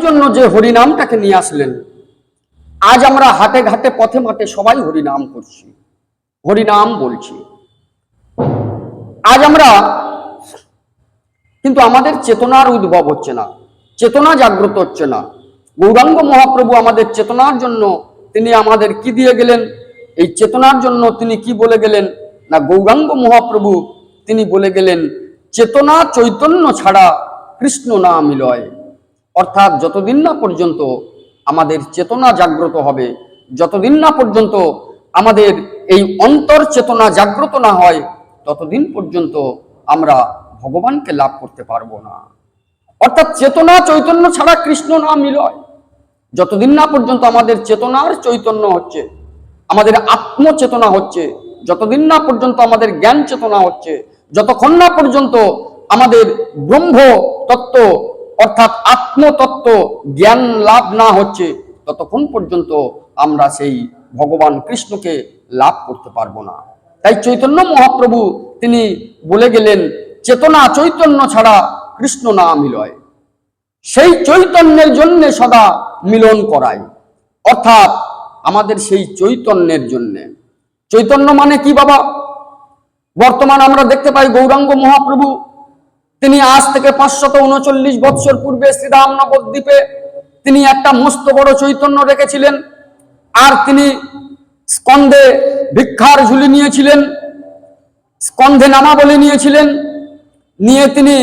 জন্য যে হরিনামটাকে নিয়ে আসলেন। আজ আমরা হাটে ঘাটে, পথে মাঠে সবাই হরিনাম করছি। হরিনাম বলছি। আজ আমরা কিন্তু আমাদের চেতনার উদ্ভব হচ্ছে না। চেতনা জাগ্রত হচ্ছে না। গৌরাঙ্গ মহাপ্রভু আমাদের চেতনার জন্য তিনি আমাদের কি দিয়ে গেলেন? এই চেতনার জন্য তিনি কি বলে গেলেন? না, গৌরাঙ্গ মহাপ্রভু তিনি বলে গেলেন, চেতনা চৈতন্য ছাড়া কৃষ্ণ না মিলয় অর্থাৎ যতদিন না পর্যন্ত আমাদের চেতনা জাগ্রত হবে, যতদিন না পর্যন্ত আমাদের এই অন্তর চেতনা জাগ্রত না হয়, ততদিন পর্যন্ত আমরা ভগবানকে লাভ করতে পারব না। অর্থাৎ চেতনা চৈতন্য ছাড়া কৃষ্ণ না মিলয় যতদিন না পর্যন্ত আমাদের চেতনার চৈতন্য হচ্ছে, আমাদের আত্মচেতনা হচ্ছে, যতদিন না পর্যন্ত আমাদের জ্ঞান চেতনা হচ্ছে, যতক্ষণ না পর্যন্ত আমাদের ব্রহ্ম তত্ত্ব অর্থাৎ আত্মতত্ত্ব জ্ঞান লাভ না হচ্ছে, ততক্ষণ পর্যন্ত আমরা সেই ভগবান কৃষ্ণকে লাভ করতে পারব না। তাই চৈতন্য মহাপ্রভু তিনি বলে গেলেন, চেতনা চৈতন্য ছাড়া কৃষ্ণ না মিলয়। সেই চৈতন্যের জন্য সদা মিলন করাই। অর্থাৎ আমাদের সেই চৈতন্যের জন্য। চৈতন্য মানে কি বাবা? বর্তমান আমরা দেখতে পাই গৌরাঙ্গ মহাপ্রভু তিনি আজ থেকে পাঁচশত উনচল্লিশ বৎসর পূর্বে শ্রীরাম নবদ্বীপে তিনি একটা মস্ত বড় চৈতন্য রেখেছিলেন। আর তিনি স্কন্ধে ভিক্ষার ঝুলি নিয়েছিলেন, স্কন্ধে নামাবলী নিয়েছিলেন, নিয়ে তিনি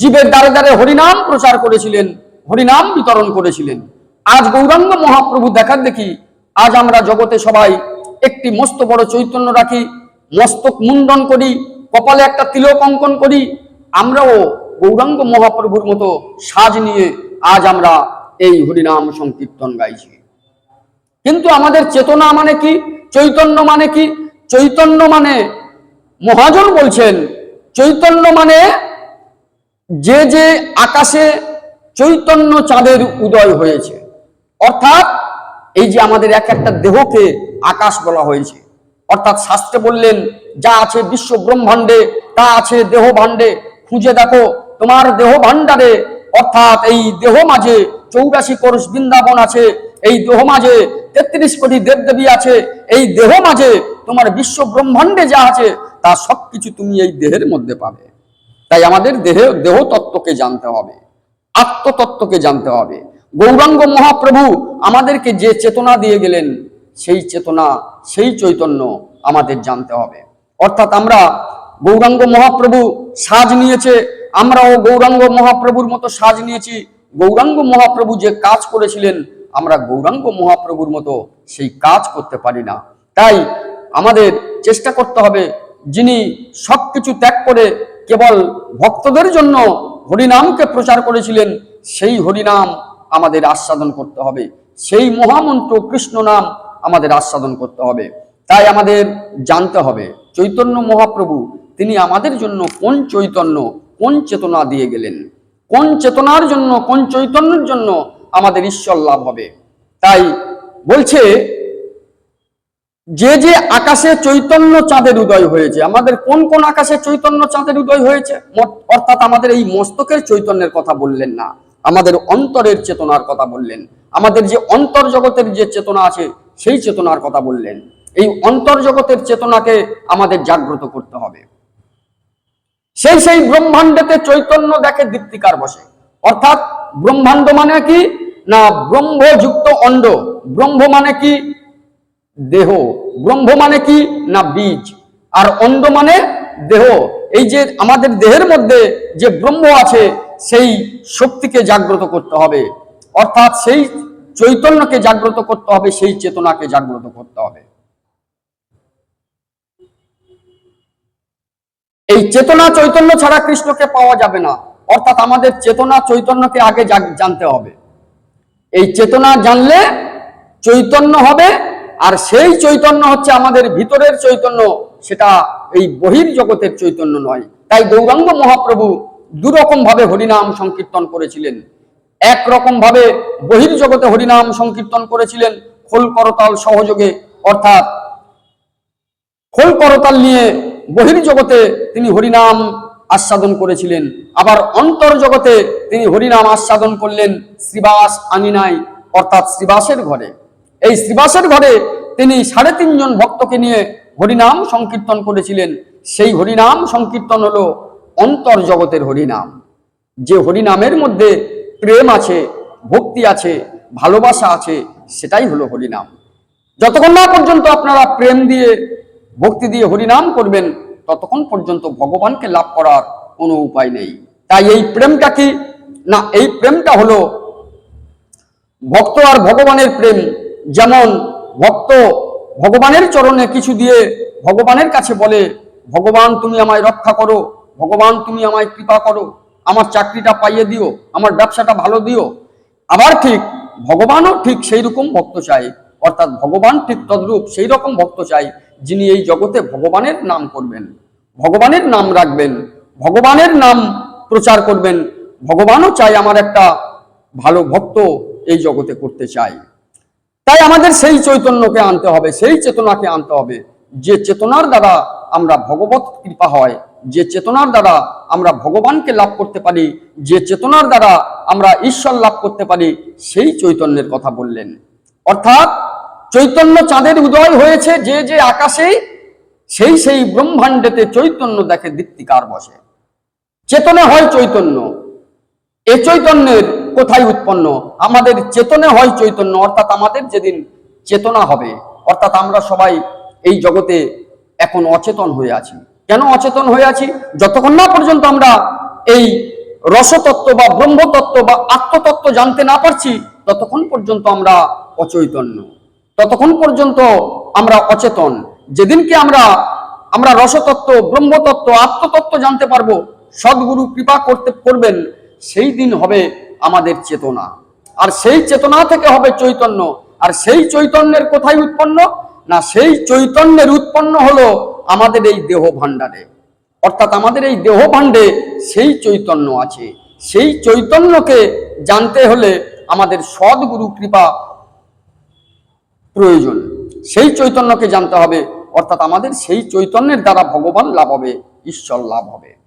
জীবের দ্বারে দ্বারে হরিনাম প্রচার করেছিলেন, হরিনাম বিতরণ করেছিলেন। আজ গৌরাঙ্গ মহাপ্রভু দেখার দেখি, আজ আমরা জগতে সবাই একটি মস্ত বড় চৈতন্য রাখি, মস্তক মুন্ডন করি, কপালে একটা তিলক অঙ্কন করি আমরাও গৌরাঙ্গ মহাপ্রভুর মতো সাজ নিয়ে আজ আমরা এই হরিনাম সংকীর্তন গাইছি। কিন্তু আমাদের চেতনা মানে কি? চৈতন্য মানে কি? চৈতন্য মানে মহাজন বলছেন, চৈতন্য মানে যে যে আকাশে চৈতন্য চাঁদের উদয় হয়েছে। অর্থাৎ এই যে আমাদের এক একটা দেহকে আকাশ বলা হয়েছে। অর্থাৎ শাস্ত্রে বললেন, যা আছে বিশ্ব ব্রহ্মাণ্ডে, তা আছে দেহ ভাণ্ডে খুঁজে দেখো, তোমার দেহ ভাণ্ডারে অর্থাৎ এই দেহ মাঝে চৌরাশি কোষ বৃন্দাবন আছে, এই দেহ মাঝে তেত্রিশ কোটি দেবদেবী আছে, এই দেহ মাঝে তোমার বিশ্ব ব্রহ্মাণ্ডে যা আছে, তা সবকিছু তুমি এই দেহের মধ্যে পাবে। তাই আমাদের দেহ দেহ তত্ত্বকে জানতে হবে, আত্মতত্ত্বকে জানতে হবে। গৌরাঙ্গ মহাপ্রভু আমাদেরকে যে চেতনা দিয়ে গেলেন, সেই চেতনা, সেই চৈতন্য আমাদের জানতে হবে। অর্থাৎ আমরা গৌরাঙ্গ মহাপ্রভু সাজ নিয়েছে। আমরাও গৌরাঙ্গ মহাপ্রভুর মতো সাজ নিয়েছি। গৌরাঙ্গ মহাপ্রভু যে কাজ করেছিলেন, আমরা গৌরাঙ্গ মহাপ্রভুর মতো সেই কাজ করতে পারি না। তাই আমাদের চেষ্টা করতে হবে যিনি সবকিছু ত্যাগ করে কেবল ভক্তদের জন্য হরিনামকে প্রচার করেছিলেন, সেই হরিনাম আমাদের আস্বাদন করতে হবে। সেই মহামন্ত্র কৃষ্ণ নাম আমাদের আস্বাদন করতে হবে। তাই আমাদের জানতে হবে, চৈতন্য মহাপ্রভু তিনি আমাদের জন্য কোন চৈতন্য, কোন চেতনা দিয়ে গেলেন? কোন চেতনার জন্য, কোন চৈতন্যের জন্য আমাদের ঈশ্বর লাভ হবে? তাই বলছে, যে যে আকাশে চৈতন্য চাঁদের উদয় হয়েছে, আমাদের কোন কোন আকাশে চৈতন্য চাঁদের উদয় হয়েছে? অর্থাৎ আমাদের এই মস্তকের চৈতন্যের কথা বললেন না, আমাদের অন্তরের চেতনার কথা বললেন, আমাদের যে অন্তর জগতের যে চেতনা আছে, সেই চেতনার কথা বললেন। এই অন্তর জগতের চেতনাকে আমাদের জাগ্রত করতে হবে। সেই সেই ব্রহ্মাণ্ডেতে চৈতন্য দেখে দীপ্তিকার বসে। অর্থাৎ ব্রহ্মাণ্ড মানে কি? না, ব্রহ্মযুক্ত অণ্ড ব্রহ্ম মানে কি? দেহ। ব্রহ্ম মানে কি? না, বীজ। আর অণ্ড মানে দেহ। এই যে আমাদের দেহের মধ্যে যে ব্রহ্ম আছে, সেই শক্তিকে জাগ্রত করতে হবে। অর্থাৎ সেই চৈতন্যকে জাগ্রত করতে হবে, সেই চেতনাকে জাগ্রত করতে হবে। এই চেতনা চৈতন্য ছাড়া কৃষ্ণকে পাওয়া যাবে না। অর্থাৎ আমাদের চেতনা চৈতন্যকে আগে জানতে হবে। এই চেতনা জানলে চৈতন্য হবে, আর সেই চৈতন্য হচ্ছে আমাদের ভিতরের চৈতন্য। সেটা এই বহির জগতের চৈতন্য নয়। তাই গৌরাঙ্গ মহাপ্রভু দুরকম ভাবে হরিনাম সংকীর্তন করেছিলেন। একরকম ভাবে বহির জগতে হরিনাম সংকীর্তন করেছিলেন খোল করতাল সহযোগে। অর্থাৎ খোল করতাল নিয়ে বহির জগতে তিনি হরিনাম আস্বাদন করেছিলেন। আবার অন্তর জগতে তিনি হরিনাম আস্বাদন করলেন শ্রীবাস আঙিনায়, অর্থাৎ শ্রীবাসের ঘরে। এই শ্রীবাসের ঘরে তিনি সাড়ে তিনজন ভক্তকে নিয়ে হরিনাম সংকীর্তন করেছিলেন। সেই হরিনাম সংকীর্তন হলো অন্তর জগতের হরিনাম। যে হরিনামের মধ্যে প্রেম আছে, ভক্তি আছে, ভালোবাসা আছে, সেটাই হলো হরিনাম। যতক্ষণ না পর্যন্ত আপনারা প্রেম দিয়ে ভক্তি দিয়ে হরিনাম করবেন, ততক্ষণ পর্যন্ত ভগবানকে লাভ করার কোনো উপায় নেই। তাই এই প্রেমটা কি? না, এই প্রেমটা হলো ভক্ত আর ভগবানের প্রেম। যেমন ভক্ত ভগবানের চরণে কিছু দিয়ে ভগবানের কাছে বলে, ভগবান, তুমি আমায় রক্ষা করো, ভগবান, তুমি আমায় কৃপা করো, আমার চাকরিটা পাইয়ে দিও, আমার ব্যবসাটা ভালো দিও। আবার ঠিক, ভগবানও ঠিক সেই রকম ভক্ত চাই অর্থাৎ ভগবান ঠিক তদ্রূপ সেই রকম ভক্ত চাই, যিনি এই জগতে ভগবানের নাম করবেন। ভগবানের নাম রাখবেন, ভগবানের নাম প্রচার করবেন। ভগবানও চাই আমার একটা ভালো ভক্ত এই জগতে করতে চাই। তাই আমাদের সেই চৈতন্যকে আনতে হবে, সেই চেতনাকে আনতে হবে। যে চেতনার দ্বারা আমরা ভগবত কৃপা হয়, যে চেতনার দ্বারা আমরা ভগবানকে লাভ করতে পারি, যে চেতনার দ্বারা আমরা ঈশ্বর লাভ করতে পারি, সেই চৈতন্যের কথা বললেন। অর্থাৎ চৈতন্য চাঁদের উদয় হয়েছে, যে যে আকাশে, সেই সেই ব্রহ্মাণ্ডেতে চৈতন্য দেখে দীপ্তিকার বসে। চেতনে হয় চৈতন্য। এ চৈতন্যের কোথায় উৎপন্ন? আমাদের চেতনে হয় চৈতন্য, অর্থাৎ আমাদের যেদিন চেতনা হবে, অর্থাৎ আমরা সবাই এই জগতে এখন অচেতন হয়ে আছি। কেন অচেতন হয়ে আছি? যতক্ষণ না পর্যন্ত আমরা এই রসতত্ত্ব বা ব্রহ্মতত্ত্ব বা আত্মতত্ত্ব জানতে না পারছি, ততক্ষণ পর্যন্ত আমরা অচৈতন্য। ততক্ষণ পর্যন্ত আমরা অচেতন। যেদিনকে আমরা আমরা রসতত্ত্ব, ব্রহ্মতত্ত্ব, আত্মতত্ত্ব জানতে পারব, সদ্গুরু কৃপা করতে, করবেন, সেই দিন হবে আমাদের চেতনা। আর সেই চেতনা থেকে হবে চৈতন্য। আর সেই চৈতন্যের কোথায় উৎপন্ন? না, সেই চৈতন্যের উৎপন্ন হলো আমাদের এই দেহ ভাণ্ডারে। অর্থাৎ আমাদের এই দেহ ভাণ্ডে সেই চৈতন্য আছে। সেই চৈতন্যকে জানতে হলে আমাদের সদ্গুরু কৃপা প্রয়োজন। সেই চৈতন্যকে জানতে হবে, অর্থাৎ আমাদের সেই চৈতন্যের দ্বারা ভগবান লাভ হবে, ঈশ্বর লাভ হবে।